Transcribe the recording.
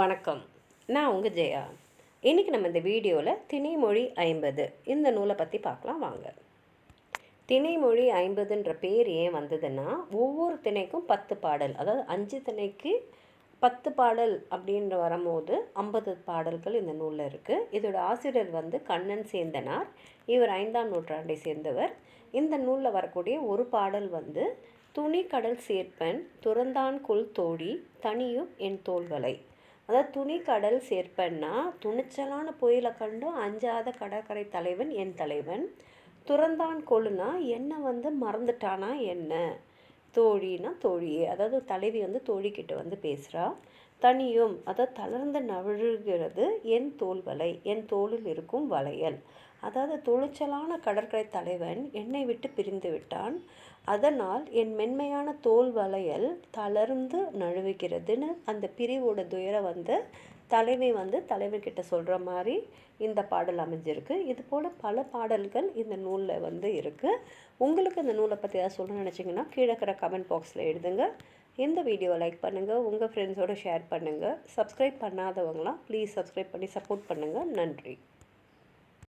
வணக்கம். நான் உங்கள் ஜெயா. இன்றைக்கி நம்ம இந்த வீடியோவில் திணைமொழி ஐம்பது. இந்த நூலை பற்றி பார்க்கலாம் வாங்க. திணைமொழி ஐம்பதுன்ற பேர் ஏன் வந்ததுன்னா ஒவ்வொரு திணைக்கும் பத்து பாடல். அதாவது அஞ்சு திணைக்கு பத்து பாடல் அப்படின்ற வரும்போது ஐம்பது பாடல்கள் இந்த நூலில் இருக்குது இதோட ஆசிரியர் வந்து கண்ணன் சேந்தனார். இவர் ஐந்தாம் நூற்றாண்டை சேர்ந்தவர். இந்த நூலில் வரக்கூடிய ஒரு பாடல் வந்து துணி கடல் சேர்ப்பன் துறந்தான் கொல் தோழி தனியும் என் தோள்களை அதாவது துணி கடல் சேர்ப்பன்னா துணிச்சலான புயலை கண்டும் அஞ்சாத கடற்கரை தலைவன் என் தலைவன். துறந்தான் கொழுனா என்ன வந்து மறந்துட்டானா என்ன? தோழினா தோழியே. அதாவது தலைவி வந்து தோழிக்கிட்ட வந்து பேசுகிறா தனியும் அதை தளர்ந்து நழுகிறது என் தோல் வலை என் தோளில் இருக்கும் வளையல். அதாவது துணிச்சலான கடற்கரை தலைவன் என்னை விட்டு பிரிந்து விட்டான். அதனால் என் மென்மையான தோல் வளையல் தளர்ந்து நழுவுகிறதுன்னு அந்த பிரிவோட துயரம் வந்து தலைவி வந்து தலைவர்கிட்ட சொல்கிற மாதிரி இந்த பாடல் அமைஞ்சிருக்கு. இது போல் பல பாடல்கள் இந்த நூலில் வந்து இருக்குது உங்களுக்கு இந்த நூலை பற்றி ஏதாவது சொல்லணும்னு நினச்சிங்கன்னா கீழே இருக்கிற கமெண்ட் பாக்ஸில் எழுதுங்க. இந்த வீடியோவை லைக் பண்ணுங்கள் உங்கள் ஃப்ரெண்ட்ஸோடு ஷேர் பண்ணுங்கள் சப்ஸ்கிரைப் பண்ணாதவங்களாம் ப்ளீஸ் சப்ஸ்கிரைப் பண்ணி சப்போர்ட் பண்ணுங்கள் நன்றி.